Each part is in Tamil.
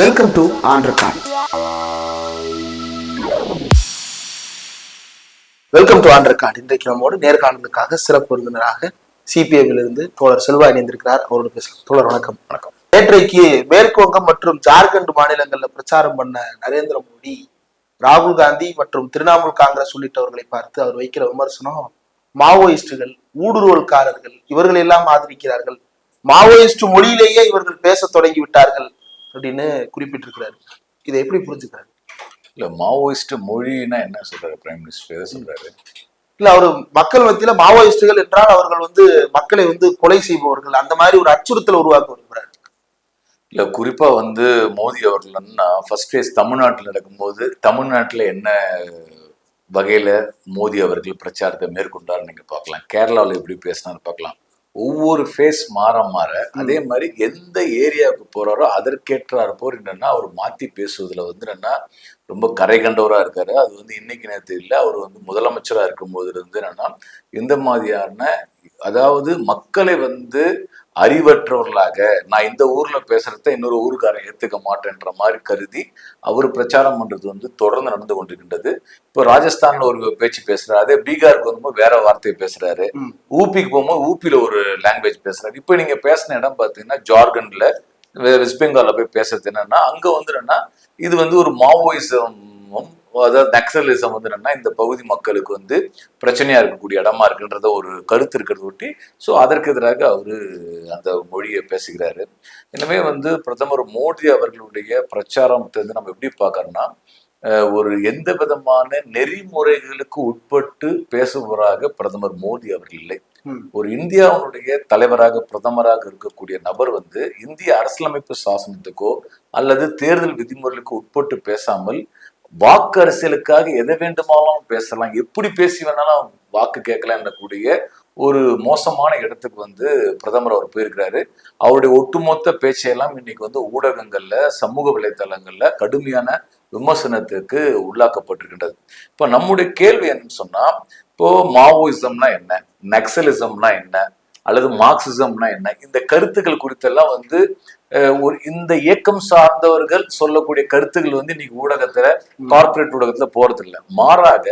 வெல்கம் டு ஆண்ட்ரகான் வெல்கம் டு ஆண்ட்ரகான் இன்றைக்கு நம்மோடு நேர்காணலுக்காக சிறப்பு விருந்தினராக சிபிஐவில் இருந்து தோழர் செல்வா இணைந்திருக்கிறார். அவரோடு பேசலாம். தோழர் வணக்கம். வணக்கம். நேற்றைக்கு மேற்குவங்கம் மற்றும் ஜார்க்கண்ட் மாநிலங்கள்ல பிரச்சாரம் பண்ண நரேந்திர மோடி ராகுல் காந்தி மற்றும் திரிணாமுல் காங்கிரஸ் உள்ளிட்டவர்களை பார்த்து அவர் வைக்கிற விமர்சனம் மாவோயிஸ்டுகள் ஊடுருவல்காரர்கள் இவர்கள் எல்லாம் ஆதரிக்கிறார்கள். மாவோயிஸ்ட் மொழியிலேயே இவர்கள் பேசத் தொடங்கி விட்டார்கள். அப்படின்னு குறிப்பிட்டிருக்கிறாரு. இதை எப்படி புரிஞ்சுக்கிறாரு? இல்ல மாவோயிஸ்ட் மொழின்னா என்ன சொல்றாரு பிரைம் மினிஸ்டர் எதை சொல்றாரு? இல்ல அவர் மக்கள் மத்தியில மாவோயிஸ்டுகள் என்றால் அவர்கள் வந்து மக்களை வந்து கொலை செய்பவர்கள். அந்த மாதிரி ஒரு அச்சுறுத்தல் உருவாக்க விரும்புறாரு. இல்ல குறிப்பா வந்து மோடி அவர்கள்னா ஃபர்ஸ்ட் ஃபேஸ் தமிழ்நாட்டில் நடக்கும்போது தமிழ்நாட்டுல என்ன வகையில மோடி அவர்கள் பிரச்சாரத்தை மேற்கொண்டார் நீங்க பார்க்கலாம். கேரளாவில் எப்படி பேசினாரு பார்க்கலாம். ஒவ்வொரு ஃபேஸ் மாற மாற அதே மாதிரி எந்த ஏரியாவுக்கு போறாரோ அதற்கேற்றார் போர் என்னன்னா அவர் மாத்தி பேசுவதுல வந்து என்னன்னா ரொம்ப கரை கண்டவரா இருக்காரு. அது வந்து இன்னைக்கு நேரத்து இல்லை அவர் வந்து முதலமைச்சரா இருக்கும் போது இருந்து என்னன்னா இந்த மாதிரியான அதாவது மக்களை வந்து அறிவற்றவர்களாக நான் இந்த ஊர்ல பேசுறத இன்னொரு ஊருக்காரன் ஏத்துக்க மாட்டேன்ற மாதிரி கருதி அவர் பிரச்சாரம் பண்றது வந்து தொடர்ந்து நடந்து கொண்டிருக்கின்றது. இப்போ ராஜஸ்தான்ல ஒரு பேச்சு பேசுறாரு. அதே பீகாருக்கு வரும்போது வேற வார்த்தையை பேசுறாரு. ஊபிக்கு போகும்போது ஊபியில ஒரு லாங்குவேஜ் பேசுறாரு. இப்போ நீங்க பேசின இடம் பாத்தீங்கன்னா ஜார்க்கண்ட்ல வெஸ்ட் பெங்கால்ல போய் பேசுறது என்னன்னா அங்க வந்து என்னன்னா இது வந்து ஒரு மாவோயிசமும் அதாவது நக்சலிசம் வந்து என்னன்னா இந்த பகுதி மக்களுக்கு வந்து பிரச்சனையா இருக்கக்கூடிய இடமா இருக்குன்றத ஒரு கருத்து இருக்கிறத ஒட்டி ஸோ அதற்கு எதிராக அவரு அந்த மொழியை பேசுகிறாரு எனவே வந்து பிரதமர் மோடி அவர்களுடைய பிரச்சாரத்தை வந்து நம்ம எப்படி பார்க்கறோம்னா ஒரு எந்த விதமான நெறிமுறைகளுக்கு உட்பட்டு பேசுபவராக பிரதமர் மோடி அவர்கள் இல்லை. ஒரு இந்தியாவினுடைய தலைவராக பிரதமராக இருக்கக்கூடிய நபர் வந்து இந்திய அரசியலமைப்பு சாசனத்துக்கோ அல்லது தேர்தல் விதிமுறைகளுக்கு உட்பட்டு பேசாமல் வாக்கு அரசியலுக்காக எதை வேண்டுமானாலும் பேசலாம். எப்படி பேசி வேணாலும் வாக்கு கேட்கலாம் என்றக்கூடிய ஒரு மோசமான இடத்துக்கு வந்து பிரதமர் அவர் போயிருக்கிறாரு. அவருடைய ஒட்டுமொத்த பேச்சையெல்லாம் இன்னைக்கு வந்து ஊடகங்கள்ல சமூக வலைத்தளங்கள்ல கடுமையான விமர்சனத்துக்கு உள்ளாக்கப்பட்டிருக்கின்றது. இப்ப நம்முடைய கேள்வி என்னன்னு சொன்னா இப்போ மாவோயிசம்னா என்ன? நக்சலிசம்னா என்ன? அல்லது மார்க்சிசம்னா என்ன? இந்த கருத்துக்கள் குறித்தெல்லாம் வந்து ஒரு இந்த இயக்கம் சார்ந்தவர்கள் சொல்லக்கூடிய கருத்துக்கள் வந்து இன்னைக்கு ஊடகத்துல கார்ப்பரேட் ஊடகத்துல போறது இல்ல மாறாக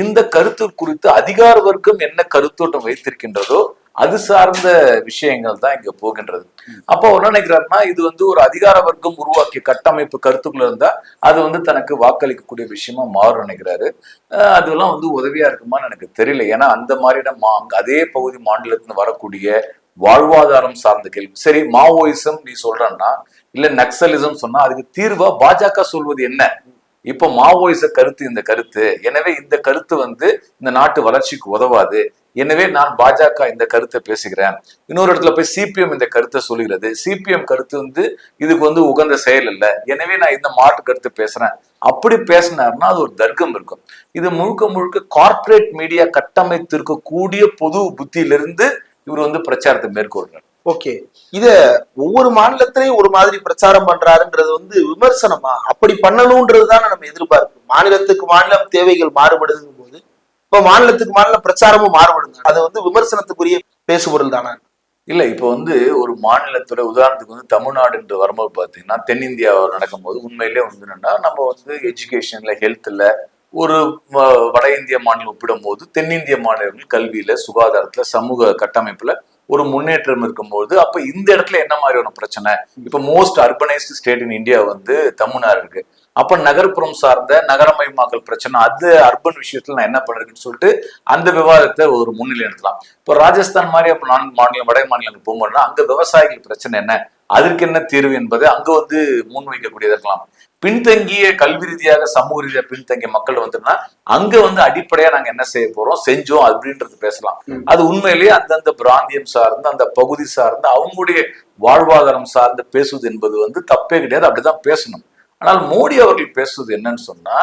இந்த கருத்து குறித்து அதிகார வர்க்கம் என்ன கருத்தோட்டம் வைத்திருக்கின்றதோ அது சார்ந்த விஷயங்கள் தான் இங்க போகின்றது. அப்போ என்ன நினைக்கிறாருன்னா இது வந்து ஒரு அதிகார வர்க்கம் உருவாக்கிய கட்டமைப்பு கருத்துக்குள்ள இருந்தா அது வந்து தனக்கு வாக்களிக்கக்கூடிய விஷயமா மாறும் நினைக்கிறாரு. அதெல்லாம் வந்து உதவியா இருக்குமான்னு எனக்கு தெரியல. ஏன்னா அந்த மாதிரியான மா அதே பகுதி மாநிலத்துல வரக்கூடிய வாழ்வாதாரம் சார்ந்த கேள்வி. சரி மாவோயிசம் நீ சொல்றன்னா இல்ல நக்சலிசம் சொன்னா அதுக்கு தீர்வா பாஜக சொல்வது என்ன? இப்ப மாவோயிச கருத்து இந்த கருத்து. எனவே இந்த கருத்து வந்து இந்த நாட்டு வளர்ச்சிக்கு உதவாது. எனவே நான் பாஜக இந்த கருத்தை பேசுகிறேன். இன்னொரு இடத்துல போய் சிபிஎம் இந்த கருத்தை சொல்லுகிறது. சிபிஎம் கருத்து வந்து இதுக்கு வந்து உகந்த செயல் இல்லை எனவே நான் இந்த மாற்று கருத்து பேசுறேன். அப்படி பேசினார்னா அது ஒரு தர்க்கம் இருக்கும். இது முழுக்க முழுக்க கார்ப்பரேட் மீடியா கட்டமைத்திருக்கக்கூடிய பொது புத்தியிலிருந்து இவர் வந்து பிரச்சாரத்தை மேற்கொள்றார். ஓகே. இத ஒவ்வொரு மாநிலத்திலையும் ஒரு மாதிரி பிரச்சாரம் பண்றாருன்றது வந்து விமர்சனமா? அப்படி பண்ணணும்ன்றது தானே நம்ம எதிர்பார்ப்பு. மாநிலத்துக்கு மாநிலம் தேவைகள் மாறுபடுதுங்கும் போது இப்ப மாநிலத்துக்கு மாநிலம் பிரச்சாரமும் மாறுபடுங்க அது வந்து விமர்சனத்துக்குரிய பேசுபொருள் தானே? இல்ல இப்போ வந்து ஒரு மாநிலத்தோட உதாரணத்துக்கு வந்து தமிழ்நாடு என்று வரும்போது பாத்தீங்கன்னா தென்னிந்தியா நடக்கும்போது உண்மையிலே வந்து என்னன்னா நம்ம வந்து எஜுகேஷன்ல ஹெல்த்ல ஒரு வ- வட இந்திய மாநிலம் ஒப்பிடும்போது தென்னிந்திய மாநிலங்கள் கல்வியில சுகாதாரத்துல சமூக கட்டமைப்புல ஒரு முன்னேற்றம் இருக்கும்போது அப்ப இந்த இடத்துல என்ன மாதிரியான பிரச்சனை? இப்ப most urbanised state in India வந்து தமிழ்நாடு இருக்கு. அப்ப நகர்ப்புறம் சார்ந்த நகரமயமாக்கல் பிரச்சனை அது அர்பன் விஷயத்துல நான் என்ன பண்ணிருக்கேன்னு சொல்லிட்டு அந்த விவாதத்தை ஒரு முன்னிலை எடுக்கலாம். இப்போ ராஜஸ்தான் மாதிரி அப்ப நான்கு மாநிலம் வட மாநிலங்கள் போகும்போதுனா அங்க விவசாயிகள் பிரச்சனை என்ன? அதற்கு என்ன தீர்வு என்பதை அங்க வந்து முன்வைக்கக்கூடியதா இருக்கலாம். பின்தங்கிய கல்வி ரீதியாக சமூக ரீதியாக பின்தங்கிய மக்கள் வந்துன்னா அங்க வந்து அடிப்படையா நாங்க என்ன செய்ய போறோம்? செஞ்சோம் அப்படின்றது பேசலாம். அது உண்மையிலேயே அந்தந்த பிராந்தியம் சார்ந்து அந்த பகுதி சார்ந்து அவங்களுடைய வாழ்வாதாரம் சார்ந்து பேசுவது என்பது வந்து தப்பே கிடையாது. அப்படிதான் பேசணும். ஆனால் மோடி அவர்கள் பேசுவது என்னன்னு சொன்னா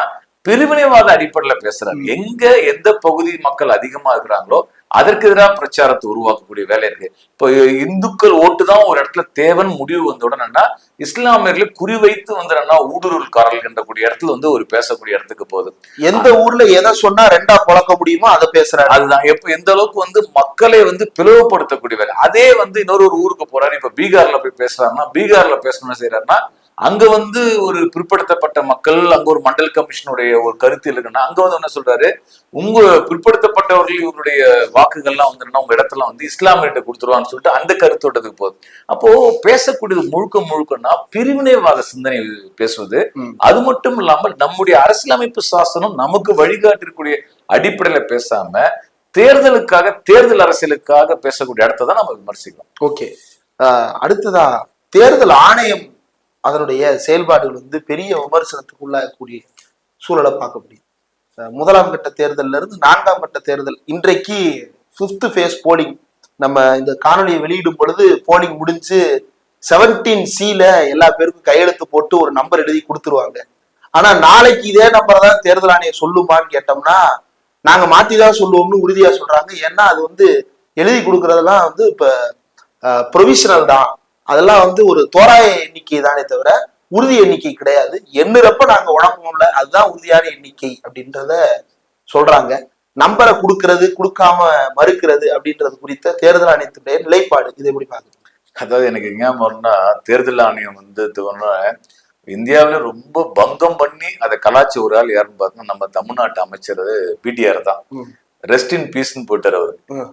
பிரிவினைவாத அடிப்படையில பேசுறாரு. ம். எங்க எந்த பகுதி மக்கள் அதிகமா இருக்கிறாங்களோ அதற்கு எதிராக பிரச்சாரத்தை உருவாக்கக்கூடிய வேலை இருக்கு. இப்போ இந்துக்கள் ஓட்டு தான் ஒரு இடத்துல தேவன் முடிவு வந்த உடனேன்னா இஸ்லாமியர்களை குறிவைத்து வந்து ஊடுருவல்காரர்கள் என்றக்கூடிய இடத்துல வந்து ஒரு பேசக்கூடிய இடத்துக்கு போகுது. எந்த ஊர்ல எதை சொன்னா ரெண்டா புழக்க முடியுமோ அதை பேசுறாரு. அதுதான். எப்ப எந்த அளவுக்கு வந்து மக்களை வந்து பிளவுபடுத்தக்கூடிய வேலை. அதே வந்து இன்னொரு ஒரு ஊருக்கு போறாரு. இப்ப பீகார்ல போய் பேசுறாருன்னா பீகார்ல பேசணும்னு செய்யறாருன்னா அங்க வந்து ஒரு பிற்படுத்தப்பட்ட மக்கள் அங்க ஒரு மண்டல் கமிஷனுடைய ஒரு கருத்து இருக்குன்னா அங்க வந்து என்ன சொல்றாரு? உங்க பிற்படுத்தப்பட்டவர்கள் இவருடைய வாக்குகள்லாம் வந்து உங்க இடத்துல வந்து இஸ்லாமியிட்ட கொடுத்துருவான்னு சொல்லிட்டு அந்த கருத்தோட்டத்துக்கு போகுது. அப்போ பேசக்கூடியது முழுக்க முழுக்கன்னா பிரிவினைவாத சிந்தனை பேசுவது. அது மட்டும் இல்லாமல் நம்முடைய அரசியலமைப்பு சாசனம் நமக்கு வழிகாட்டிருக்கூடிய அடிப்படையில பேசாம தேர்தலுக்காக தேர்தல் அரசியலுக்காக பேசக்கூடிய இடத்தை தான் நம்ம விமர்சிக்கலாம் ஓகே. அடுத்ததா தேர்தல் ஆணையம் அதனுடைய செயல்பாடுகள் வந்து பெரிய விமர்சனத்துக்கு உள்ளாகக்கூடிய சூழலை பார்க்க முடியும். முதலாம் கட்ட தேர்தல்ல இருந்து நான்காம் கட்ட தேர்தல் இன்றைக்கு ஃபிஃப்த் ஃபேஸ் போலிங் நம்ம இந்த காணொலியை வெளியிடும் பொழுது போலிங் முடிஞ்சு செவன்டீன் சில எல்லா பேருக்கும் கையெழுத்து போட்டு ஒரு நம்பர் எழுதி கொடுத்துருவாங்க. ஆனா நாளைக்கு இதே நம்பரை தான் தேர்தல் ஆணையம் சொல்லுமான்னு கேட்டோம்னா நாங்க மாத்தி தான் சொல்லுவோம்னு உறுதியா சொல்றாங்க. ஏன்னா அது வந்து எழுதி கொடுக்கறதெல்லாம் வந்து இப்ப ப்ரொவிஷனல் தான். அதெல்லாம் வந்து ஒரு தோராய எண்ணிக்கை தானே தவிர உறுதி எண்ணிக்கை கிடையாது. எண்ணுறப்ப நாங்க உழப்போம்ல அதுதான் உறுதியான எண்ணிக்கை அப்படின்றத சொல்றாங்க. நம்பரை கொடுக்கறது கொடுக்காம மறுக்கிறது அப்படின்றது குறித்த தேர்தல் ஆணையத்தினுடைய நிலைப்பாடு. இதை எப்படி பாக்குறீங்க அதாவது எனக்கு எங்க வரும்னா தேர்தல் ஆணையம் வந்து இந்தியாவில ரொம்ப பங்கம் பண்ணி அதை கலாச்சி ஒரு ஆள் யாருன்னு பார்த்தோம்னா நம்ம தமிழ்நாட்டு அமைச்சர் பிடிஆர் தான். ரெஸ்ட் இன் பீஸ்னு போயிட்டார் அவரு.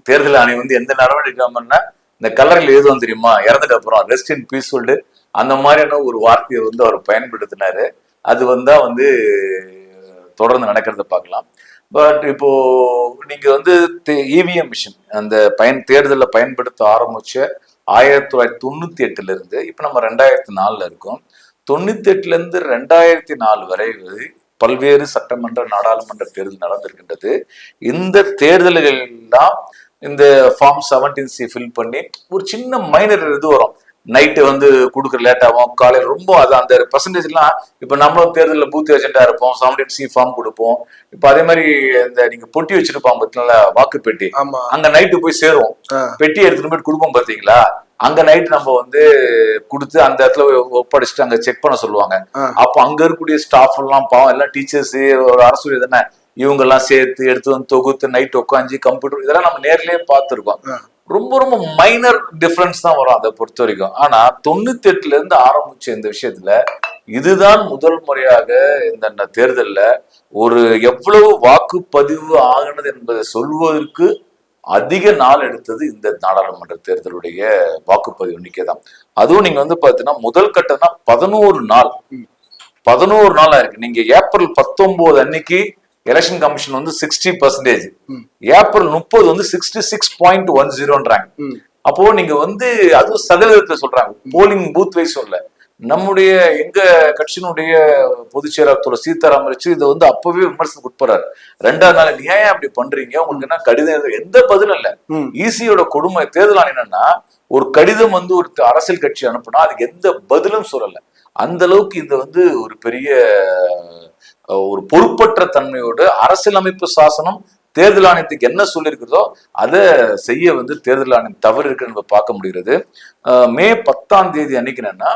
தேர்தல் ஆணையம் வந்து எந்த நடவடிக்கை எடுக்காமன்னா இந்த கலரில் எழுதுவோம் தெரியுமா? இறந்துட்டு அப்புறம் ரெஸ்ட் இன் பீஸ் சொல்லிட்டு அந்த மாதிரியான ஒரு வார்த்தையை வந்து அவர் பயன்படுத்தினாரு. அது வந்தா வந்து தொடர்ந்து நடக்கிறத பார்க்கலாம். பட் இப்போ நீங்க வந்து இவிஎம் மிஷின் அந்த பயன் தேர்தலில் பயன்படுத்த ஆரம்பிச்ச ஆயிரத்தி தொள்ளாயிரத்தி தொண்ணூத்தி எட்டுல இருந்து இப்ப நம்ம ரெண்டாயிரத்தி நாலுல இருக்கோம். தொண்ணூத்தி எட்டுல இருந்து ரெண்டாயிரத்தி நாலு வரை பல்வேறு சட்டமன்ற நாடாளுமன்ற தேர்தல் நடந்திருக்கின்றது. இந்த தேர்தல்கள் எல்லாம் இந்த ஃபார்ம் செவன்டீன் சி ஃபில் பண்ணி ஒரு சின்ன மைனர் இது வரும். நைட்டு வந்து கொடுக்குற லேட் ஆகும் காலையில் ரொம்ப அது அந்த பர்சன்டேஜ்லாம் இப்போ நம்மளும் தேர்தலில் பூத் ஏஜென்டா இருப்போம் செவன்டீன் சி ஃபார்ம் கொடுப்போம். இப்போ அதே மாதிரி இந்த நீங்க பொட்டி வச்சிருப்பாங்க பார்த்தீங்களா வாக்கு பெட்டி. அங்க நைட்டு போய் சேருவோம். பெட்டி எடுத்துட்டு போய் கொடுப்போம் பாத்தீங்களா? அங்க நைட் நம்ம வந்து கொடுத்து அந்த இடத்துல ஒப்படைச்சிட்டு அங்க செக் பண்ண சொல்லுவாங்க. அப்ப அங்க இருக்கக்கூடிய ஸ்டாஃப் எல்லாம் பாவம் எல்லாம் டீச்சர்ஸ் ஒரு அரசு தானே? இவங்க எல்லாம் சேர்த்து எடுத்து வந்து தொகுத்து நைட் உட்காந்து கம்ப்யூட்டர் இதெல்லாம் நம்ம நேர்லயே பார்த்துருக்கோம். ரொம்ப ரொம்ப மைனர் டிஃபரன்ஸ் தான் வரும் அதை பொறுத்த வரைக்கும். ஆனா தொண்ணூத்தி எட்டுல இருந்து ஆரம்பிச்ச இந்த விஷயத்துல இதுதான் முதல் முறையாக இந்த தேர்தல்ல ஒரு எவ்வளவு வாக்குப்பதிவு ஆகினது என்பதை சொல்வதற்கு அதிக நாள் எடுத்தது இந்த நாடாளுமன்ற தேர்தலுடைய வாக்குப்பதிவு எண்ணிக்கை தான் அதுவும் நீங்க வந்து பாத்தீங்கன்னா முதல் கட்டம்னா பதினோரு நாள். பதினோரு நாளா இருக்கு நீங்க ஏப்ரல் பத்தொன்பது அன்னைக்கு எலெக்ஷன் கமிஷன் வந்து சிக்ஸ்டி பர்சன்டேஜ். ஏப்ரல் முப்பது வந்து சிக்ஸ்டி சிக்ஸ் பாயிண்ட் ஒன் ஜீரோன்றாங்க. அப்போ நீங்க வந்து அதுவும் சதவீதத்தை சொல்றாங்க. போலிங் பூத் வைஸ் சொல்ல. நம்முடைய எங்க கட்சியினுடைய பொதுச் செயலாளர் திரு சீதாராம் வச்சு இதை வந்து அப்பவே விமர்சனத்துக்கு உட்படுறாரு ரெண்டாவது நாள் நீ ஏன் அப்படி பண்றீங்க? உங்களுக்கு என்ன கடிதம் எந்த பதிலும் இல்ல. ஈசியோட கொடுமை தேர்தல் ஆணையம் என்னன்னா ஒரு கடிதம் வந்து ஒரு அரசியல் கட்சி அனுப்புனா அதுக்கு எந்த பதிலும் சொல்லல. அந்த அளவுக்கு இது வந்து ஒரு பெரிய ஒரு பொறுப்பற்ற தன்மையோடு அரசியலமைப்பு சாசனம் தேர்தல் ஆணையத்துக்கு என்ன சொல்லியிருக்கிறதோ அதை செய்ய வந்து தேர்தல் ஆணையம் தவறு இருக்குன்னு பார்க்க முடிகிறது. மே பத்தாம் தேதி அன்னைக்கு என்னன்னா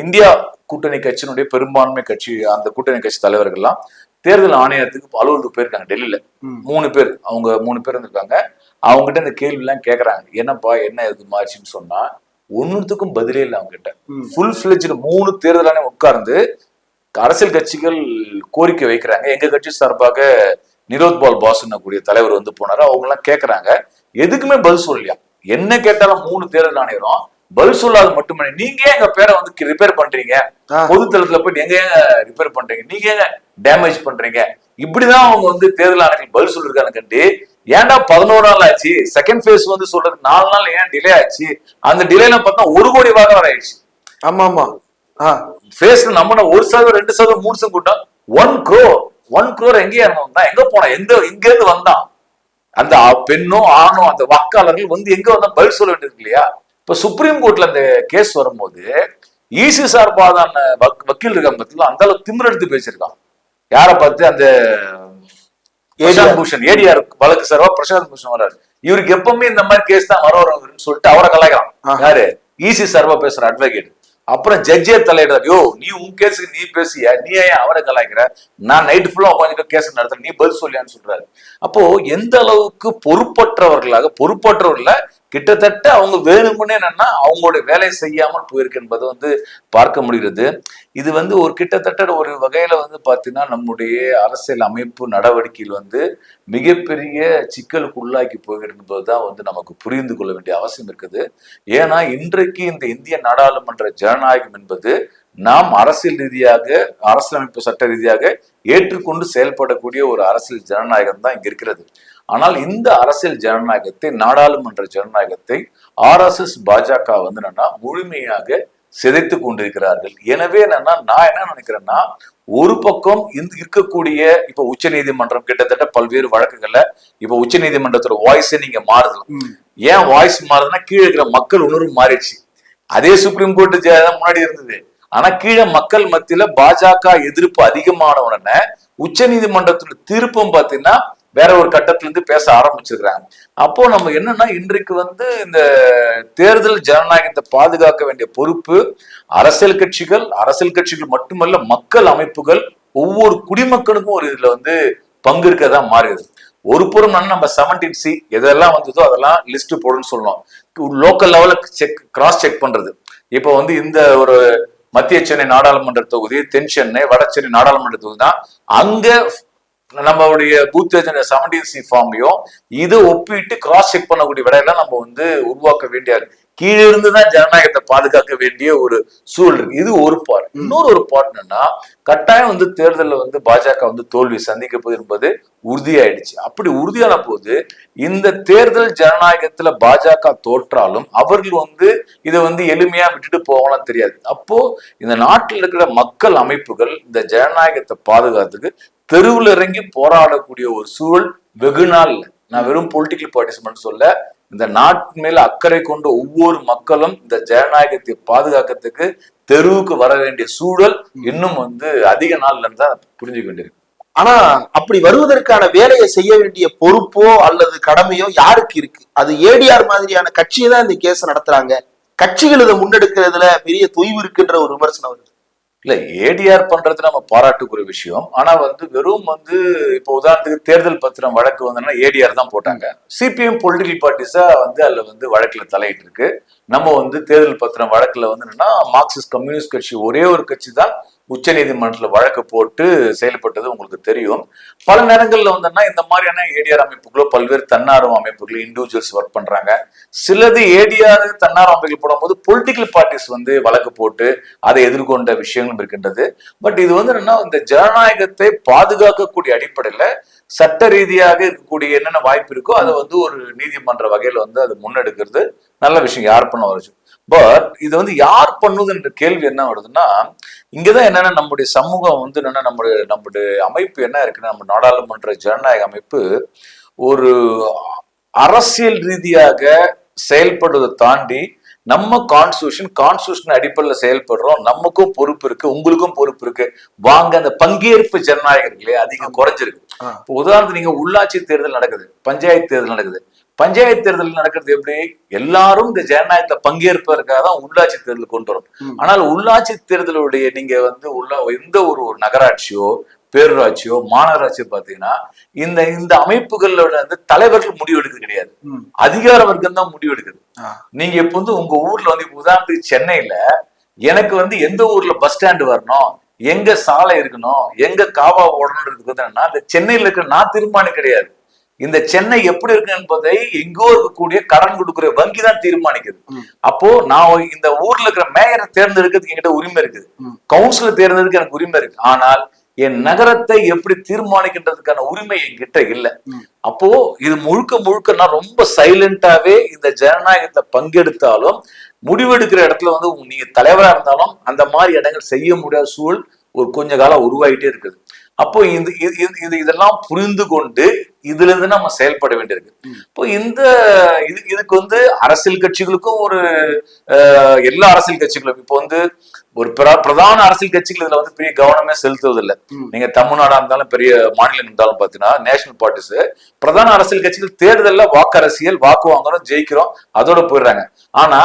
இந்தியா கூட்டணி கட்சியினுடைய பெரும்பான்மை கட்சி அந்த கூட்டணி கட்சி தலைவர்கள்லாம் தேர்தல் ஆணையத்துக்கு அலுவலகத்துக்கு போயிருக்காங்க டெல்லியில. மூணு பேர் அவங்க மூணு பேர் இருந்திருக்காங்க. அவங்ககிட்ட இந்த கேள்வி எல்லாம் கேக்குறாங்க. என்னப்பா என்ன இது மாச்சுன்னு சொன்னா ஒன்னுத்துக்கும் பதிலே இல்லை அவங்க கிட்ட ம். ஃபுல் ஃபிளெஜ்டு மூணு தேர்தல் ஆணையம் உட்கார்ந்து அரசியல் கட்சிகள் கோரிக்கை வைக்கிறாங்க. எங்க கட்சி சார்பாக நிரோத் பால் பாஸ்ன்னு கூடிய தலைவர் வந்து போனாரு. அவங்க எல்லாம் கேக்குறாங்க. எதுக்குமே பதில் சொல்லலையா? என்ன கேட்டாலும் மூணு தேர்தல் ஆணையரும் பதில் சொல்லாத மட்டுமே நீங்க எங்க பேரை வந்து ரிப்பேர் பண்றீங்க. பொது தளத்துல போயிட்டு எங்க ஏங்க ரிப்பேர் பண்றீங்க? நீங்க ஏங்க டேமேஜ் பண்றீங்க? இப்படிதான் அவங்க வந்து தேர்தல் ஆணையர்கள் பதில் சொல்லிருக்காங்க கண்டி. ஏன்டா பதினோரு நாள் ஆச்சு? செகண்ட் ஃபேஸ் வந்து சொல்றது நாலு நாள் ஏன் டிலே ஆச்சு? அந்த டிலேல பார்த்தா ஒரு கோடி வாக வர ஆயிடுச்சு. ஆமா ஆமா ஃபேஸ்ல நம்ம ஒரு சதவீதம் ரெண்டு சதவீதம் மூணு சதவீதம் கூட்டம் ஒன் க்ரோர் ஒன் க்ரோர் எங்கேயா வந்தான் எங்க போனான் எந்த எங்க இருந்து வந்தான். அந்த பெண்ணும் ஆணும் அந்த வாக்காளர்கள் வந்து எங்க வந்தா பதில் சொல்ல வேண்டியது இல்லையா? இப்ப சுப்ரீம் கோர்ட்ல அந்த கேஸ் வரும்போது ஈசி சார்பாதான வக்- வக்கீல் இருக்காங்க பத்தில அந்த அளவுக்கு திமிர் எடுத்து பேசியிருக்கான் யாரை பார்த்து? அந்த பிரசாந்த் பூஷன் ஏடிஆர் வழக்கு சார்பா பிரசாந்த் பூஷன் வர்றாரு. இவருக்கு எப்பவுமே இந்த மாதிரி கேஸ் தான் வர வரும்னு சொல்லிட்டு அவரை கலாய்க்கிறான். ஆஹா. யாரு? ஈசி சார்பா பேசுற அட்வொகேட் அப்புறம் ஜட்ஜே தலையிடுறாரு. யோ நீ உன் கேஸுக்கு நீ பேசிய நீ ஏன் அவரை கலாய்க்கிற? நான் நைட் ஃபுல்லா உட்காந்துட்டு கேஸ் நடத்துறேன். நீ பதில் சொல்லியான்னு சொல்றாரு. அப்போ எந்த அளவுக்கு பொறுப்பற்றவர்களாக பொறுப்பற்றவர்கள கிட்டத்தட்ட அவங்க வேணும்னே என்னன்னா அவங்களுடைய வேலையை செய்யாமல் போயிருக்கு என்பதை வந்து பார்க்க முடிகிறது. இது வந்து ஒரு கிட்டத்தட்ட ஒரு வகையில வந்து பாத்தீங்கன்னா நம்முடைய அரசியல் அமைப்பு நடவடிக்கையில் வந்து மிகப்பெரிய சிக்கலுக்கு உள்ளாக்கி போகிறது என்பதுதான் வந்து நமக்கு புரிந்து கொள்ள வேண்டிய அவசியம் இருக்குது. ஏன்னா இன்றைக்கு இந்த இந்திய நாடாளுமன்ற ஜனநாயகம் என்பது நாம் அரசியல் ரீதியாக அரசியலமைப்பு சட்ட ரீதியாக ஏற்றுக்கொண்டு செயல்படக்கூடிய ஒரு அரசியல் ஜனநாயகம் தான் இங்க இருக்கிறது. ஆனால் இந்த அரசியல் ஜனநாயகத்தை நாடாளுமன்ற ஜனநாயகத்தை ஆர்எஸ்எஸ் பாஜக வந்து என்னன்னா முழுமையாக சிதைத்து கொண்டிருக்கிறார்கள். எனவே என்னன்னா நான் என்ன நினைக்கிறேன்னா ஒரு பக்கம் இந்த இருக்கக்கூடிய இப்ப உச்ச நீதிமன்றம் கிட்டத்தட்ட பல்வேறு வழக்குகள்ல இப்ப உச்ச நீதிமன்றத்தோட வாய்ஸே நீங்க மாறுதலாம் ஏன் வாய்ஸ் மாறுதுன்னா கீழே இருக்கிற மக்கள் உணர்வு மாறிடுச்சு. அதே சுப்ரீம் கோர்ட் முன்னாடி இருந்தது. ஆனா கீழே மக்கள் மத்தியில பாஜக எதிர்ப்பு அதிகமான உடனே உச்ச நீதிமன்றத்தோட தீர்ப்பும் பாத்தீங்கன்னா வேற ஒரு கட்டத்துல இருந்து பேச ஆரம்பிச்சிருக்கிறாங்க. அப்போ நம்ம என்னன்னா இன்றைக்கு வந்து இந்த தேர்தல் ஜனநாயகத்தை பாதுகாக்க வேண்டிய பொறுப்பு அரசியல் கட்சிகள் அரசியல் கட்சிகள் மட்டுமல்ல மக்கள் அமைப்புகள் ஒவ்வொரு குடிமக்களுக்கும் ஒரு இதுல வந்து பங்கு இருக்கதா மாறுது ஒரு புறம் நம்ம செவன்டீன் சி எதெல்லாம் வந்ததோ அதெல்லாம் லிஸ்ட் போடுன்னு சொல்லணும் லோக்கல் லெவல்ல செக் கிராஸ் செக் பண்றது. இப்போ வந்து இந்த ஒரு மத்திய சென்னை நாடாளுமன்ற தொகுதி தென் சென்னை வட சென்னை நாடாளுமன்ற தொகுதி தான் அங்க நம்மளுடைய பூத் செவன்டீன் சி ஃபார்மையும் இதை ஒப்பிட்டு கிராஸ் செக் பண்ணக்கூடிய விடையெல்லாம் நம்ம வந்து உருவாக்க வேண்டிய கீழே இருந்து தான் ஜனநாயகத்தை பாதுகாக்க வேண்டிய ஒரு சூழல் இருக்கு. இது ஒரு பார்ட் இன்னொரு ஒரு பார்ட் என்னன்னா கட்டாயம் வந்து தேர்தலில் வந்து பாஜக வந்து தோல்வி சந்திக்க போது என்பது உறுதியாயிடுச்சு. அப்படி உறுதியான போது இந்த தேர்தல் ஜனநாயகத்துல பாஜக தோற்றாலும் அவர்கள் வந்து இதை வந்து எளிமையா விட்டுட்டு போகலாம் தெரியாது. அப்போ இந்த நாட்டில் இருக்கிற மக்கள் அமைப்புகள் இந்த ஜனநாயகத்தை பாதுகாத்துக்கு தெருவில் இறங்கி போராடக்கூடிய ஒரு சூழல் வெகு நாள் நான் வெறும் பொலிட்டிக்கல் பார்ட்டிசிபென்ட் சொல்ல இந்த நாட்டின் மேல அக்கறை கொண்ட ஒவ்வொரு மக்களும் இந்த ஜனநாயகத்தை பாதுகாக்கிறதுக்கு தெருவுக்கு வர வேண்டிய சூழல் இன்னும் வந்து அதிக நாள்ல இருந்தா புரிஞ்சுக்க வேண்டியிருக்கு. ஆனா அப்படி வருவதற்கான வேலையை செய்ய வேண்டிய பொறுப்போ அல்லது கடமையோ யாருக்கு இருக்கு? அது ஏடிஆர் மாதிரியான கட்சியை தான் இந்த கேஸ் நடத்துறாங்க. கட்சிகள் இதை முன்னெடுக்கிறதுல பெரிய தொய்வு இருக்குன்ற ஒரு விமர்சனம் வருது. இல்ல ஏடிஆர் பண்றது நம்ம பாராட்டுக்குரிய விஷயம். ஆனா வந்து வெறும் வந்து இப்போ உதாரணத்துக்கு தேர்தல் பத்திரம் வழக்கு வந்தோம்னா ஏடிஆர் தான் போட்டாங்க. சிபிஎம் பொலிட்டிக்கல் பார்ட்டிஸா வந்து அதுல வந்து வழக்குல தலையிட்டு இருக்கு நம்ம வந்து தேர்தல் பத்திரம் வழக்குல வந்து என்னன்னா மார்க்சிஸ்ட் கம்யூனிஸ்ட் கட்சி ஒரே ஒரு கட்சி தான் உச்ச நீதிமன்றத்தில் வழக்கு போட்டு செயல்பட்டது உங்களுக்கு தெரியும். பல நேரங்களில் வந்துன்னா இந்த மாதிரியான ஏடிஆர் அமைப்புகளோ பல்வேறு தன்னார்வ அமைப்புகளோ இண்டிவிஜுவல்ஸ் ஒர்க் பண்றாங்க. சிலது ஏடிஆர் தன்னார்வ அமைப்புகள் போடும்போது பொலிட்டிக்கல் பார்ட்டிஸ் வந்து வழக்கு போட்டு அதை எதிர்கொண்ட விஷயங்களும் இருக்கின்றது. பட் இது வந்து என்னன்னா இந்த ஜனநாயகத்தை பாதுகாக்கக்கூடிய அடிப்படையில் சட்ட ரீதியாக இருக்கக்கூடிய என்னென்ன வாய்ப்பு இருக்கோ அதை வந்து ஒரு நீதிமன்ற வகையில வந்து அதை முன்னெடுக்கிறது நல்ல விஷயம். யார் பண்ண வருது பட் இது வந்து யார் பண்ணுதுன்ற கேள்வி என்ன வருதுன்னா இங்கதான் என்னன்னா நம்முடைய சமூகம் வந்து என்னன்னா நம்முடைய நம்முடைய அமைப்பு என்ன இருக்குன்னா நம்ம நாடாளுமன்ற ஜனநாயக அமைப்பு ஒரு அரசியல் ரீதியாக செயல்படுவதை தாண்டி நம்ம கான்ஸ்டியூஷன் கான்ஸ்டியூஷன் அடிப்படையில் செயல்படுறோம். நமக்கும் பொறுப்பு இருக்கு உங்களுக்கும் பொறுப்பு இருக்கு. வாங்க அந்த பங்கேற்பு ஜனநாயகம் இல்லையா? அதிகம் குறைஞ்சிருக்கு. உதாரணத்துக்கு நீங்க உள்ளாட்சி தேர்தல் நடக்குது பஞ்சாயத்து தேர்தல் நடக்குது. பஞ்சாயத்து தேர்தல் நடக்கிறது எப்படி? எல்லாரும் இந்த ஜனநாயகத்துல பங்கேற்பதற்காக தான் உள்ளாட்சி தேர்தல் கொண்டு வரும். ஆனால் உள்ளாட்சி தேர்தலுடைய நீங்க வந்து உள்ள எந்த ஒரு நகராட்சியோ பேரூராட்சியோ மாநகராட்சியோ பாத்தீங்கன்னா இந்த இந்த அமைப்புகளோட வந்து தலைவர்கள் முடிவெடுக்கிறது கிடையாது. ம். அதிகார வர்க்கம் தான் முடிவெடுக்குது. ஆ. நீங்க இப்ப வந்து உங்க ஊர்ல வந்து உதாரணத்துக்கு சென்னையில எனக்கு வந்து எந்த ஊர்ல பஸ் ஸ்டாண்டு வரணும்? எங்க சாலை இருக்கணும் எங்க காவா வந்து என்னன்னா இந்த சென்னையில இருக்கிற நான் தீர்மானம் கிடையாது இந்த சென்னை எப்படி இருக்கு என்பதை எங்கோ இருக்கக்கூடிய கடன் கொடுக்கிற வங்கி தான் தீர்மானிக்குது. அப்போ நான் இந்த ஊர்ல இருக்கிற மேயரை தேர்ந்தெடுக்கிறதுக்கு என்கிட்ட உரிமை இருக்குது. கவுன்சிலர் தேர்ந்தெடுக்க எனக்கு உரிமை இருக்கு ஆனால் என் நகரத்தை எப்படி தீர்மானிக்கின்றதுக்கான உரிமை என்கிட்ட இல்லை. அப்போ இது முழுக்க முழுக்க நான் ரொம்ப சைலண்டாவே இந்த ஜனநாயகத்தை பங்கெடுத்தாலும் முடிவெடுக்கிற இடத்துல வந்து நீங்க தலைவரா இருந்தாலும் அந்த மாதிரி இடங்கள் செய்ய முடியாத சூழல் ஒரு கொஞ்ச காலம் உருவாகிட்டே இருக்குது அப்போ இந்த இது- இது- இது இதெல்லாம் புரிந்து கொண்டு இதுல இருந்து நம்ம செயல்பட வேண்டியிருக்கு. இப்போ இந்த இது இதுக்கு வந்து அரசியல் கட்சிகளுக்கும் ஒரு எல்லா அரசியல் கட்சிகளும் இப்போ வந்து ஒரு பிர- பிரதான அரசியல் கட்சிகள் இதுல வந்து பெரிய கவனமே செலுத்துவதில்லை. நீங்க தமிழ்நாடா இருந்தாலும் பெரிய மாநிலம் இருந்தாலும் பாத்தீங்கன்னா நேஷனல் பார்ட்டிஸ் பிரதான அரசியல் கட்சிகள் தேர்தல்ல வாக்கு அரசியல் வாக்கு வாங்குறோம் ஜெயிக்கிறோம் அதோட போயிடுறாங்க ஆனா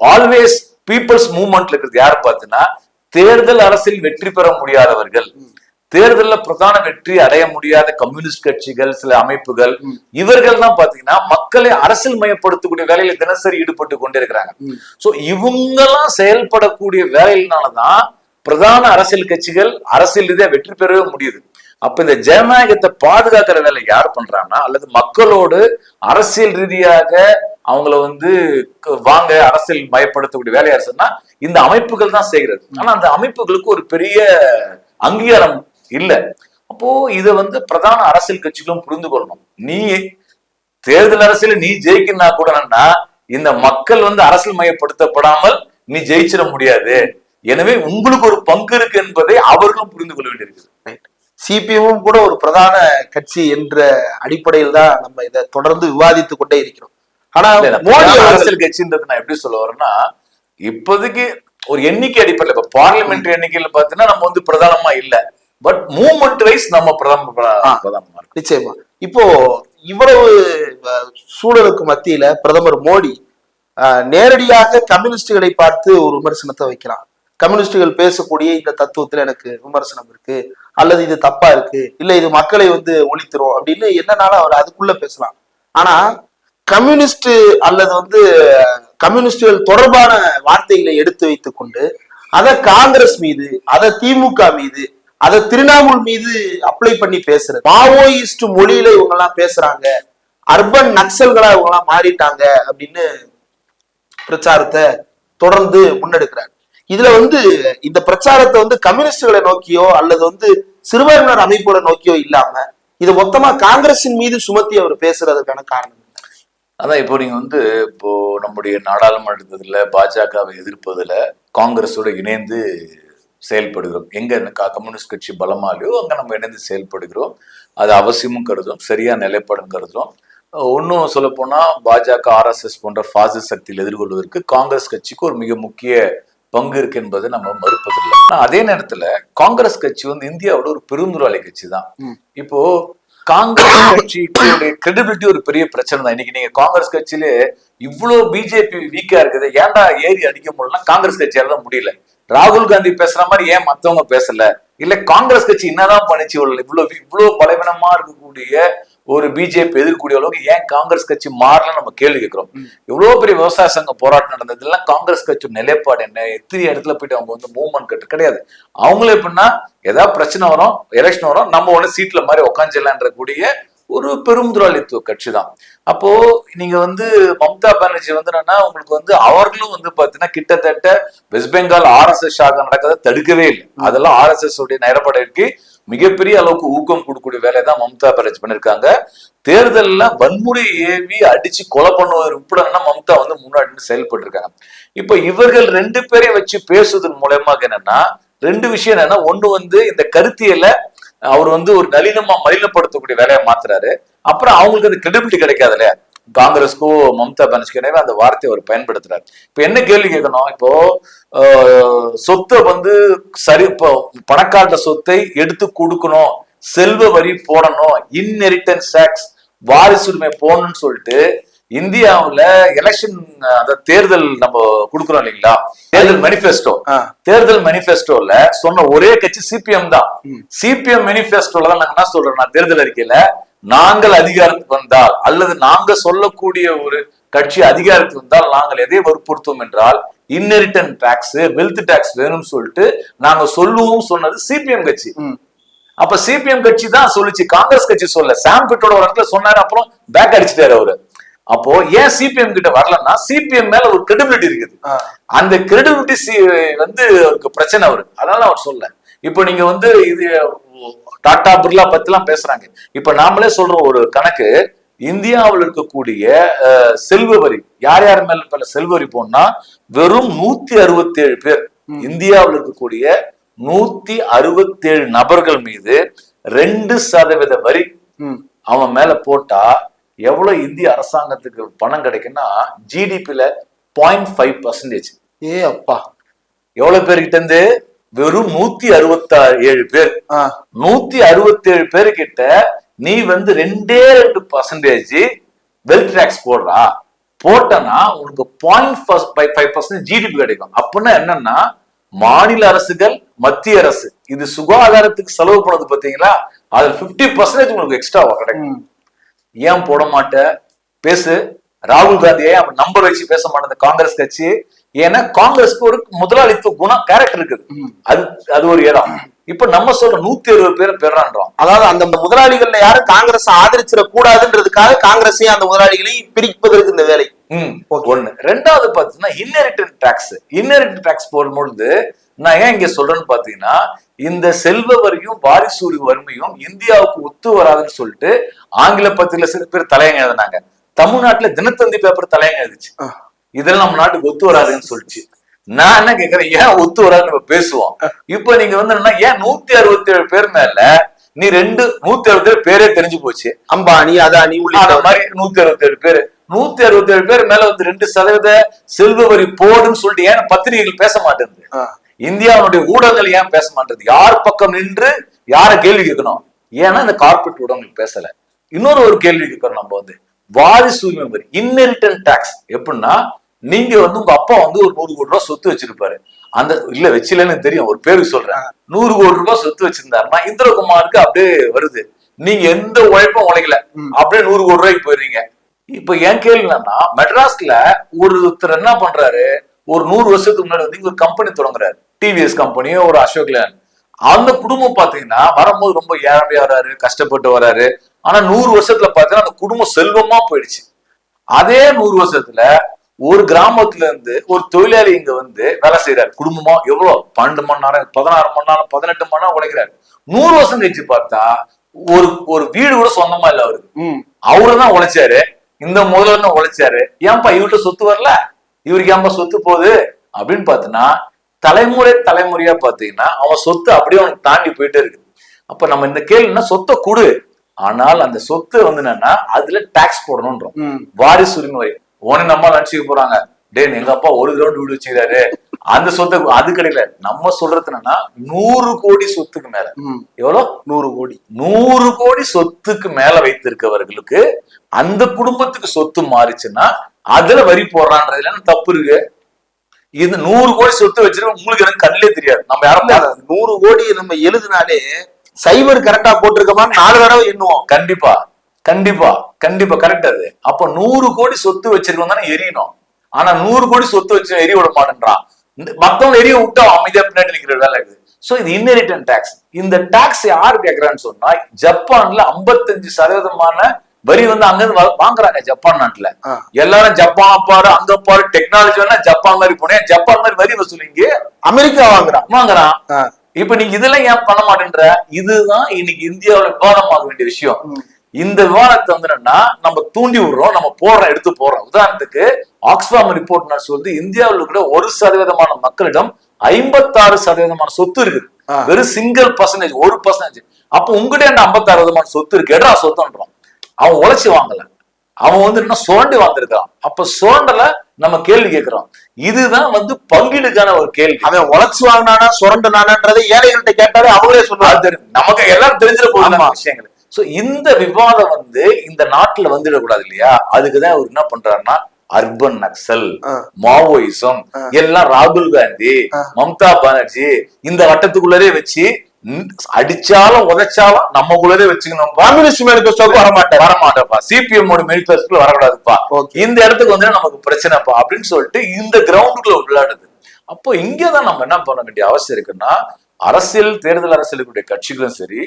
ஆல்வேஸ் பீப்புள்ஸ் மூவ்மெண்ட்ல இருக்கிறது யாரு பாத்தீங்கன்னா தேர்தல் அரசியல் வெற்றி பெற முடியாதவர்கள். தேர்தல்ல பிரதான வெற்றி அடைய முடியாத கம்யூனிஸ்ட் கட்சிகள் சில அமைப்புகள் இவர்கள் தான் பாத்தீங்கன்னா மக்களை அரசியல் மயப்படுத்தக்கூடிய வேலையில தினசரி ஈடுபட்டு கொண்டே இருக்கிறாங்க. ம். சோ இவங்கெல்லாம் செயல்படக்கூடிய வேலையினாலதான் பிரதான அரசியல் கட்சிகள் அரசியல் ரீதியா வெற்றி பெறவே முடியுது. அப்ப இந்த ஜனநாயகத்தை பாதுகாக்கிற வேலை யார் பண்றாங்கன்னா அல்லது மக்களோடு அரசியல் ரீதியாக அவங்கள வந்து வாங்க அரசியல் மயப்படுத்தக்கூடிய வேலை யார் சொன்னா இந்த அமைப்புகள் தான் செய்கிறது. ஆனா அந்த அமைப்புகளுக்கு ஒரு பெரிய அங்கீகாரம் இல்ல. அப்போ இதை வந்து பிரதான அரசியல் கட்சிகளும் புரிந்து கொள்ளணும். நீ தேர்தல் அரசியல நீ ஜெயிக்கணும்னா கூட என்னன்னா இந்த மக்கள் வந்து அரசியல் மயப்படுத்தப்படாமல் நீ ஜெயிச்சிட முடியாது. எனவே உங்களுக்கு ஒரு பங்கு இருக்கு என்பதை அவர்களும் புரிந்து கொள்ள வேண்டியிருக்குது. சிபிஎம்மும் கூட ஒரு பிரதான கட்சி என்ற அடிப்படையில் தான் நம்ம இதை தொடர்ந்து விவாதித்துக் கொண்டே இருக்கிறோம். ஆனா மோடி அரசியல் கட்சின்றது நான் எப்படி சொல்ல வரேன்னா இப்போதைக்கு ஒரு எண்ணிக்கை அடிப்படையில் இப்ப பார்லிமெண்ட் எண்ணிக்கையில பாத்தீங்கன்னா நம்ம வந்து பிரதானமா இல்ல. பட் மூவ்மெண்ட் வைஸ் நம்ம பிரதம இருக்கோம். நிச்சயமா. இப்போ இவ்வளவு சூழலுக்கு மத்தியில பிரதமர் மோடி நேரடியாக கம்யூனிஸ்டுகளை பார்த்து ஒரு விமர்சனத்தை வைக்கிறான் கம்யூனிஸ்டுகள் பேசக்கூடிய இந்த தத்துவத்துல எனக்கு விமர்சனம் இருக்கு. அல்லது இது தப்பா இருக்கு. இல்ல இது மக்களை வந்து ஒழித்துரும் அப்படின்னு என்னனாலும் அவர் அதுக்குள்ள பேசலாம். ஆனா கம்யூனிஸ்ட் அல்லது வந்து கம்யூனிஸ்டுகள் தொடர்பான வார்த்தைகளை எடுத்து வைத்துக் கொண்டு அதை காங்கிரஸ் மீது அதை திமுக மீது அதை திரிணாமுல் மீது அப்ளை பண்ணி பேசுறது. மாவோயிஸ்ட் மொழியில இவங்க எல்லாம் பேசுறாங்க. அர்பன் நக்சல்களா இவங்க எல்லாம் மாறிட்டாங்க அப்படின்னு பிரச்சாரத்தை தொடர்ந்து முன்னெடுக்கிறார். இதுல வந்து இந்த பிரச்சாரத்தை வந்து கம்யூனிஸ்டுகளை நோக்கியோ அல்லது வந்து சிறுபான்மையினர் அமைப்போட நோக்கியோ இல்லாம இது மொத்தமா காங்கிரசின் மீது சுமத்தி அவர் பேசுறதுக்கான காரணம். அதான் இப்போ நீங்க வந்து இப்போ நம்முடைய நாடாளுமன்றத்துல பாஜகவை எதிர்ப்பதுல காங்கிரஸோட இணைந்து செயல்படுகிறோம். எங்க கம்யூனிஸ்ட் கட்சி பலமாலையோ அங்க நம்ம இணைந்து செயல்படுகிறோம். அது அவசியமும் கருதும் சரியா நிலைப்பாடும் கருதும். ஒன்னும் சொல்ல போனா பாஜக ஆர்எஸ்எஸ் போன்ற பாசிஸ்ட் சக்தியில் எதிர்கொள்வதற்கு காங்கிரஸ் கட்சிக்கு ஒரு மிக முக்கிய பங்கு இருக்கு என்பதை நம்ம மறுப்பதில்லை. அதே நேரத்துல காங்கிரஸ் கட்சி வந்து இந்தியாவோட ஒரு பெருந்துராளி கட்சி தான். இப்போ காங்கிரஸ் கட்சிக்குடைய கிரெடிபிலிட்டி ஒரு பெரிய பிரச்சனை தான். இன்னைக்கு நீங்க காங்கிரஸ் கட்சியிலே இவ்வளவு பிஜேபி வீக்கா இருக்குது. ஏன்டா ஏறி அடிக்க முடியலன்னா காங்கிரஸ் கட்சியால தான் முடியல. ராகுல் காந்தி பேசுற மாதிரி ஏன் மத்தவங்க பேசல? இல்ல காங்கிரஸ் கட்சி என்னதான் பண்ணிச்சு இவ்வளவு இவ்வளவு பலவீனமா இருக்கக்கூடிய ஒரு பிஜேபி எதிர்க்கூடிய அளவுக்கு ஏன் காங்கிரஸ் கட்சி மாறலன்னு நம்ம கேள்வி கேட்கிறோம். இவ்வளவு பெரிய விவசாய சங்க போராட்டம் நடந்ததுலாம் காங்கிரஸ் கட்சி நிலைப்பாடு என்ன? எத்தனை இடத்துல போயிட்டு அவங்க வந்து மூவ்மெண்ட் கட்டு? கிடையாது. அவங்களும் எப்படின்னா ஏதாவது பிரச்சனை வரும் எலெக்ஷன் வரும் நம்ம உடனே சீட்ல மாதிரி உக்காஞ்சிடலான்ற கூடிய ஒரு பெரும்புதுராளித்துவ கட்சி தான் அப்போ நீங்க வந்து மம்தா பானர்ஜி வந்து என்னன்னா உங்களுக்கு வந்து அவர்களும் வந்து பாத்தீங்கன்னா கிட்டத்தட்ட வெஸ்ட் பெங்கால் ஆர்எஸ்எஸ் ஷாக நடக்கிறத தடுக்கவே இல்லை. அதெல்லாம் ஆர்எஸ்எஸ் உடைய நேரப்படைக்கு மிகப்பெரிய அளவுக்கு ஊக்கம் கொடுக்கக்கூடிய வேலையை தான் மம்தா பானர்ஜி பண்ணிருக்காங்க. தேர்தல்ல வன்முறை ஏவி அடிச்சு கொலை பண்ணுவது உட்பட மம்தா வந்து முன்னாடி செயல்பட்டு இருக்காங்க இப்ப இவர்கள் ரெண்டு பேரையும் வச்சு பேசுவதன் மூலயமாக என்னன்னா ரெண்டு விஷயம் என்னன்னா ஒண்ணு வந்து இந்த கருத்தியல அவர் வந்து ஒரு நளினமா மலினப்படுத்தக்கூடிய வேலையை மாத்துறாரு. அப்புறம் அவங்களுக்கு அந்த கிரெடிபிலிட்டி கிடைக்காது இல்லையா? காங்கிரஸ்க்கோ மம்தா பானர்ஜிக்கு அந்த வார்த்தையை அவர் பயன்படுத்துறாரு. இப்ப என்ன கேள்வி கேட்கணும்? இப்போ சொத்தை வந்து சரி இப்போ பணக்காரட்ட சொத்தை எடுத்து கொடுக்கணும் செல்வ வரி போடணும் இன்ஹெரிட்டன்ஸ் டேக்ஸ் வாரிசுரிமை போடணும்னு சொல்லிட்டு இந்தியாவுல எலெக்ஷன் அந்த தேர்தல் நம்ம கொடுக்குறோம் இல்லைங்களா? தேர்தல் மேனிஃபெஸ்டோ தேர்தல் மேனிஃபெஸ்டோல சொன்ன ஒரே கட்சி சிபிஎம் தான். சிபிஎம் மேனிஃபெஸ்டோல தான் நாங்க என்ன சொல்றோம்னா தேர்தல் அறிக்கையில நாங்கள் அதிகாரத்துக்கு வந்தால் அல்லது நாங்க சொல்லக்கூடிய ஒரு கட்சி அதிகாரத்துக்கு வந்தால் நாங்கள் எதை வற்புறுத்துவோம் என்றால் இன்னெரிட்டன் டாக்ஸ் வெல்த் டாக்ஸ் வேணும்னு சொல்லிட்டு நாங்க சொல்லுவோம் சொன்னது சிபிஎம் கட்சி. அப்ப சிபிஎம் கட்சி தான் சொல்லுச்சு காங்கிரஸ் கட்சி சொல்ல சாம் பிட்டோட ஒரு இடத்துல சொன்னாரு அப்புறம் பேக் அடிச்சிட்டாரு அவரு. அப்போ ஏன் சிபிஎம் கிட்ட வரலன்னா சிபிஎம் மேல ஒரு கிரெடிபிலிட்டி இருக்குது. அந்த கிரெடிபிலிட்டி வந்து அவருக்கு பிரச்சனை அவருக்கு அதனால அவர் சொல்ல இப்போ நீங்க வந்து இது டாடா பிர்லா பத்தி எல்லாம் பேசுறாங்க. இப்ப நாமளே சொல்றோம் ஒரு கணக்கு இந்தியாவில் இருக்கக்கூடிய செல்வ வரி யார் யார் மேல செல்வ வரி போனா வெறும் நூத்தி அறுபத்தி ஏழு பேர் இந்தியாவில் இருக்கக்கூடிய நூத்தி அறுபத்தி ஏழு நபர்கள் மீது ரெண்டு சதவீத வரி. அவன் மேல போட்டா எவ்வளவு இந்திய அரசாங்கத்துக்கு பணம் கிடைக்குன்னா ஜிடிபில பாயிண்ட் ஃபைவ் பர்சன்டேஜ் ஏ அப்பா. எவ்வளவு பேர்கிட்ட இருந்து? வெறும் நூத்தி அறுபத்தி ஏழு பேர். நூத்தி அறுபத்தி ஏழு பேர்கிட்ட நீ வந்து ரெண்டே ரெண்டு பர்சன்டேஜ் வெல்த் டேக்ஸ் போடுறா. போட்டனா உனக்கு பாயிண்ட் ஃபைவ் பர்சன்ட் ஜிடிபி கிடைக்கும். அப்படின்னா என்னன்னா மாநில அரசுகள் மத்திய அரசு. இது சுகாதாரத்துக்கு செலவு பண்ணது பாத்தீங்களா? அதுல 50% பர்சன்டேஜ் உங்களுக்கு எக்ஸ்ட்ராவா கிடைக்கும். ஏன் போட மாட்ட? பேசு. ராகுல் காந்தியை நம்பர் வச்சு பேச மாட்டேன். காங்கிரஸ் கட்சி ஏன்னா காங்கிரஸ்க்கு ஒரு முதலாளித்துவ குணம் கேரக்டர் இருக்குது. அது அது ஒரு இடம். இப்ப நம்ம சொல்ற நூத்தி அறுபது பேரை பெறான்றோம். அதாவது அந்த முதலாளிகள்ல யாரும் காங்கிரஸ் ஆதரிச்சிட கூடாதுன்றதுக்காக காங்கிரஸையும் அந்த முதலாளிகளையும் பிரிப்பதற்கு இந்த வேலை. ஒண்ணு. ரெண்டாவது பாத்தீங்கன்னா இன்னெரிட்டன் டாக்ஸ் இன்னெரிட்டன் டாக்ஸ் போடும்பொழுது நான் ஏன் இங்க சொல்றேன்னு பாத்தீங்கன்னா இந்த செல்வ வரியும் வாரிசூரி வறுமையும் இந்தியாவுக்கு ஒத்து வராதுன்னு சொல்லிட்டு ஆங்கில பத்திரில சில பேர் தலையங்க எழுதினாங்க. தமிழ்நாட்டுல தினத்தந்தி பேப்பர் தலையங்க எழுதிச்சு. இதெல்லாம் நம்ம நாட்டுக்கு ஒத்து வராதுன்னு சொல்லிச்சு. நான் என்ன கேக்குறேன் ஏன் ஒத்து வராதுன்னு நம்ம பேசுவோம்? இப்ப நீங்க வந்து ஏன் நூத்தி அறுபத்தி ஏழு பேர் மேல நீ ரெண்டு நூத்தி அறுபத்தி ஏழு பேரே தெரிஞ்சு போச்சு. அம்பானி அதானி உள்ளிட்ட மாதிரி நூத்தி அறுபத்தி ஏழு பேர். நூத்தி அறுபத்தி ஏழு பேர் மேல வந்து ரெண்டு சதவீத செல்வ வரி போடுன்னு சொல்லிட்டு ஏன் பத்திரிகைகள் பேச மாட்டேங்குது. இந்தியாவுடைய ஊடகங்கள் ஏன் பேச மாட்டேங்குது? யார் பக்கம் நின்று யார கேள்வி கேட்கணும்? ஏன்னா இந்த கார்பரேட் ஊடகங்கள் பேசல. இன்னொரு ஒரு கேள்வி கேட்கிறோம் நம்ம வந்து. வாரிசு உரிமை வரி இன்னெரிட்டன் டாக்ஸ் எப்படின்னா நீங்க வந்து உங்க அப்பா வந்து ஒரு நூறு கோடி ரூபாய் சொத்து வச்சிருப்பாரு. அந்த இல்ல வச்சிலன்னு தெரியும். ஒரு பேருக்கு சொல்றேன். நூறு கோடி ரூபாய் சொத்து வச்சிருந்தாருன்னா இந்திரகுமாருக்கு அப்படியே வருது. நீங்க எந்த உழைப்பும் உழைக்கல. அப்படியே நூறு கோடி ரூபாய்க்கு போயிடுறீங்க. இப்ப என் கேள்வி என்னன்னா மெட்ராஸ்ல ஒருத்தர் என்ன பண்றாரு? ஒரு நூறு வருஷத்துக்கு முன்னாடி வந்து ஒரு கம்பெனி தொடங்குறாரு. டிவிஎஸ் கம்பெனியோ ஒரு அசோக் லேண்ட் அந்த குடும்பம் பாத்தீங்கன்னா வரும்போது ரொம்ப ஏழையா வராரு கஷ்டப்பட்டு வராரு. ஆனா நூறு வருஷத்துல பாத்தீங்கன்னா அந்த குடும்பம் செல்வமா போயிடுச்சு. அதே நூறு வருஷத்துல ஒரு கிராமத்துல இருந்து ஒரு தொழிலாளி இங்க வந்து வேலை செய்யறாரு குடும்பமா எவ்வளவு? பன்னெண்டு மணி நேரம் பதினாறு மணி நேரம் பதினெட்டு மணி நேரம் உழைக்கிறாரு. நூறு வருஷம் கழிச்சு பார்த்தா ஒரு ஒரு வீடு கூட சொந்தமா இல்ல அவருக்கு ம். அவருதான் உழைச்சாரு. இந்த முதல்வர் தான் உழைச்சாரு. ஏன்பா இவர்கிட்ட சொத்து வரல? இவருக்கு ஏன்பா சொத்து போகுது? அப்படின்னு பார்த்தீங்கன்னா தலைமுறை தலைமுறையா பாத்தீங்கன்னா அவன் சொத்து அப்படியே அவனுக்கு தாண்டி போயிட்டே இருக்கு அப்ப நம்ம இந்த கேள்வினா சொத்தை கொடு. ஆனால் அந்த சொத்து வந்து என்னன்னா அதுல டாக்ஸ் போடணும்ன்றோம். வாரிசு உரிமை உன நம்ம நினைச்சுக்க போறாங்க. டேய் எங்க அப்பா ஒரு கிரவுண்ட் வீடு வச்சுக்கிறாரு. அந்த சொத்தை அது கிடைக்கல. நம்ம சொல்றது என்னன்னா நூறு கோடி சொத்துக்கு மேல. எவ்வளவு நூறு கோடி. நூறு கோடி சொத்துக்கு மேல வைத்திருக்கவர்களுக்கு அந்த குடும்பத்துக்கு சொத்து மாறிச்சுன்னா அதுல வரி போடுறான்றதுல தப்பு இருக்கு? இது நூறு கோடி சொத்து வச்சிருக்க உங்களுக்கு எனக்கு கண்ணிலே தெரியாது. நம்ம யாரும் நூறு கோடி நம்ம எழுதினாலே சைபர் கரெக்டா போட்டிருக்கோமான்னு நாலு தடவை எண்ணுவோம். கண்டிப்பா. கண்டிப்பா கண்டிப்பா கரெக்ட் அது. அப்ப நூறு கோடி சொத்து வச்சிருக்கோம் தானே எரியணும். ஆனா நூறு கோடி சொத்து வச்சு எரிய விட மாட்டேன்றான். மத்தவங்க எரிய விட்டா அமைதியா பின்னாடி நிக்கிற வேலை இருக்குது சோ இது இன்னெரிட்டன் டாக்ஸ் இந்த டாக்ஸ் யாரு கேக்குறான்னு சொன்னா ஜப்பான்ல 55% சதவீதமான வரி வந்து அங்க இருந்து வா- வாங்குறாங்க ஜப்பான் நாட்டுல. எல்லாரும் ஜப்பான் பாரு அங்க பாரு டெக்னாலஜி வேணா ஜப்பான் மாதிரி போனேன் ஜப்பான் மாதிரி வரி வசூலிங்க அமெரிக்கா வாங்குறான். வாங்குறான். இப்ப நீங்க இதெல்லாம் ஏன் பண்ண மாட்டேன்ற? இதுதான் இன்னைக்கு இந்தியாவுல விவாதமாக வேண்டிய விஷயம். இந்த விவாதத்தை வந்து என்னன்னா நம்ம தூண்டி விடுறோம் நம்ம போடுறோம் எடுத்து போடுறோம். உதாரணத்துக்கு ஆக்ஸ்ஃபார்ம் ரிப்போர்ட் சொல்லுது இந்தியாவில் கூட ஒரு சதவீதமான மக்களிடம் ஐம்பத்தாறு சதவீதமான சொத்து இருக்குது. வெறும் சிங்கிள் பர்சன்டேஜ் ஒரு பர்சன்டேஜ் அப்ப உங்ககிட்ட என்ன ஐம்பத்தாறு விதமான சொத்து இருக்கு? எடா சொத்துன்றோம். அவன் உழைச்சு வாங்கல. அவன் வந்து என்ன சுரண்டி வாழ்ந்திருக்கான் அப்ப சுரண்டல நம்ம கேள்வி கேட்கிறோம். இதுதான் வந்து பங்கீடுக்கான ஒரு கேள்வி. அவன் உழைச்சு வாங்கினானா சுரண்டுனானன்றதை ஏழைகள்கிட்ட கேட்டாலே அவங்களே சொல்லுவாங்க. நமக்கு எல்லாரும் தெரிஞ்சிட. அந்த விஷயங்கள். சோ இந்த விவாதம் வந்து இந்த நாட்டுல வந்துடக்கூடாது இல்லையா அதுக்குதான் அவர் என்ன பண்றாருன்னா அர்பன் நக்சல். மாவோயிசம். எல்லாம் ராகுல் காந்தி. மம்தா பானர்ஜி இந்த வட்டத்துக்குள்ளரே வச்சு அடிச்சாலும் உதைச்சாலும் நம்மக்குள்ளரே வச்சுக்கணும்பா கம்யூனிஸ்ட் மேனிபெஸ்டோக்கு வர மாட்டார் வரமாட்டேப்பா சிபிஎம் மேனிபெஸ்டோல வரக்கூடாதுப்பா. இந்த இடத்துக்கு வந்து நமக்கு பிரச்சனைப்பா அப்படின்னு சொல்லிட்டு இந்த கிரவுண்டுக்குள்ள விளையாடுது அப்போ இங்கதான் நம்ம என்ன பண்ண வேண்டிய அவசியம் இருக்குன்னா அரசியல் தேர்தல் அரசியலுடைய கட்சிகளும் சரி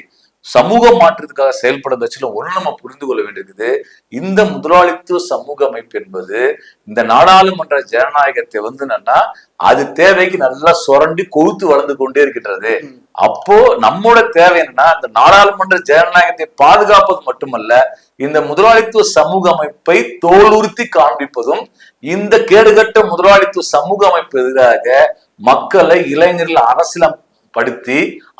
சமூக மாற்றத்துக்காக செயல்படும் கட்சிகளும் ஒண்ணு நம்ம புரிந்து கொள்ள வேண்டியது இந்த முதலாளித்துவ சமூக அமைப்பு என்பது இந்த நாடாளுமன்ற ஜனநாயகத்தை வந்து என்னன்னா அது தேவைக்கு நல்லா சுரண்டி கொழுத்து வளர்ந்து கொண்டே இருக்கின்றது. அப்போ நம்மோட தேவை என்னன்னா இந்த நாடாளுமன்ற ஜனநாயகத்தை பாதுகாப்பது மட்டுமல்ல இந்த முதலாளித்துவ சமூக அமைப்பை தோலுறுத்தி காண்பிப்பதும் இந்த கேடுகட்ட முதலாளித்துவ சமூக அமைப்பு எதிராக மக்களை இளைஞர்கள் அரசியலம் படுத்தி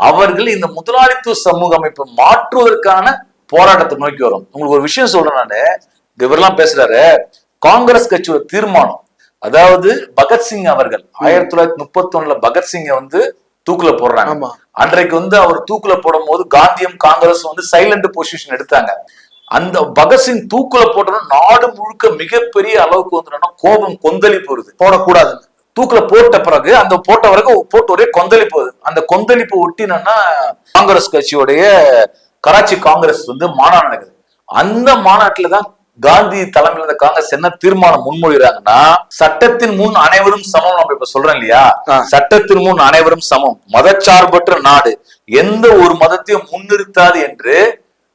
அவர்கள் இந்த முதலாளித்துவ சமூக அமைப்பை மாற்றுவதற்கான போராட்டத்தை நோக்கி வரும். உங்களுக்கு ஒரு விஷயம் சொல்றேன் நானு. இவரெல்லாம் பேசுறாரு. காங்கிரஸ் கட்சியோட தீர்மானம். அதாவது பகத்சிங் அவர்கள் ஆயிரத்தி தொள்ளாயிரத்தி முப்பத்தி ஒண்ணுல பகத்சிங்க வந்து தூக்குல போடுறாங்க. அன்றைக்கு வந்து அவர் தூக்குல போடும் போது காந்தியும் காங்கிரஸ் வந்து சைலண்ட் பொசிஷன் எடுத்தாங்க. அந்த பகத்சிங் தூக்குல போட்டோம்னா நாடு முழுக்க மிகப்பெரிய அளவுக்கு வந்து கோபம் கொந்தளிப்பு வருது. போடக்கூடாது தூக்குல போட்ட பிறகு அந்த போட்ட வரைக்கும் போட்டு ஒரே கொந்தளிப்பு அந்த கொந்தளிப்பு ஒட்டினா காங்கிரஸ் கட்சியுடைய கராச்சி காங்கிரஸ் வந்து மாநாடு நடக்குது. அந்த மாநாட்டுல தான் காந்தி தலைமையில் இருந்த காங்கிரஸ் என்ன தீர்மானம் முன்மொழிகிறாங்கன்னா சட்டத்தின் முன் அனைவரும் சமம் நம்ம இப்ப சொல்றோம் இல்லையா. சட்டத்தின் முன் அனைவரும் சமம். மதச்சார்பற்ற நாடு. எந்த ஒரு மதத்தையும் முன்னிறுத்தாது என்று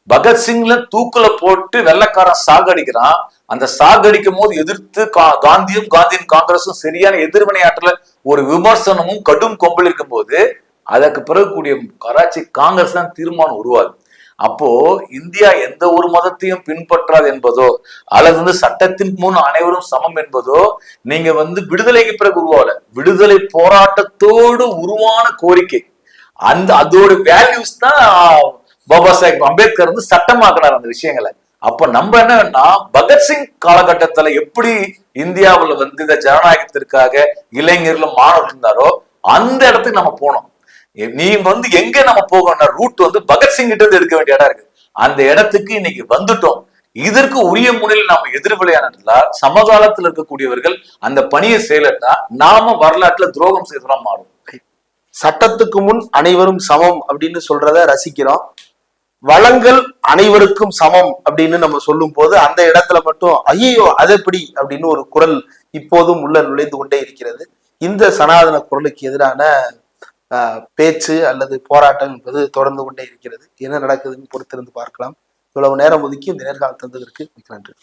பகத்சிங்ல தூக்குல போட்டு வெள்ளக்காரன் சாகடிக்கிறான். அந்த சாகடிக்கும் போது எதிர்த்து கா- காந்தியும் காந்தியின் காங்கிரஸும் சரியான எதிர்வினையாற்றல ஒரு விமர்சனமும் கடும் கொம்பல் இருக்கும் போது அதற்கு பிறகு கூடிய கராச்சி காங்கிரஸ் தான் தீர்மானம் உருவாது அப்போ இந்தியா எந்த ஒரு மதத்தையும் பின்பற்றாது என்பதோ அல்லது வந்து சட்டத்தின் முன் அனைவரும் சமம் என்பதோ நீங்க வந்து விடுதலைக்கு பிறகு உருவாகல. விடுதலை போராட்டத்தோடு உருவான கோரிக்கை. அந்த அதோட வேல்யூஸ் தான் பாபா சாஹேப் அம்பேத்கர் வந்து சட்டமாக்குனார் அந்த விஷயங்களை. அப்ப நம்ம என்னன்னா பகத்சிங் காலகட்டத்துல எப்படி இந்தியாவுல வந்து இந்த ஜனநாயகத்திற்காக இளைஞர்களும் மாணவர்கள் இருந்தாரோ அந்த இடத்துக்கு நம்ம போனோம். நீ வந்து எங்க நம்ம போகணும்னா ரூட் வந்து பகத்சிங் கிட்ட இருந்து எடுக்க வேண்டிய இடம் இருக்கு. அந்த இடத்துக்கு இன்னைக்கு வந்துட்டோம். இதற்கு உரிய முறையில் நாம எதிர்விளையாண்டா சமகாலத்தில் இருக்கக்கூடியவர்கள் அந்த பணியை செய்யலன்னா நாம வரலாற்றுல துரோகம் செய்தவரா மாறும் சட்டத்துக்கு முன் அனைவரும் சமம் அப்படின்னு சொல்றத ரசிக்கிறோம். வளங்கள் அனைவருக்கும் சமம் அப்படின்னு நம்ம சொல்லும் போது அந்த இடத்துல மட்டும் ஐயோ அது எப்படி? அப்படின்னு ஒரு குரல் இப்போதும் உள்ள நுழைந்து கொண்டே இருக்கிறது. இந்த சனாதன குரலுக்கு எதிரான ஆஹ், பேச்சு அல்லது போராட்டம் என்பது தொடர்ந்து கொண்டே இருக்கிறது. என்ன நடக்குதுன்னு பொறுத்திருந்து பார்க்கலாம். இவ்வளவு நேரம் ஒதுக்கி இந்த நேர்காலம் தந்ததற்கு மிக நன்றி.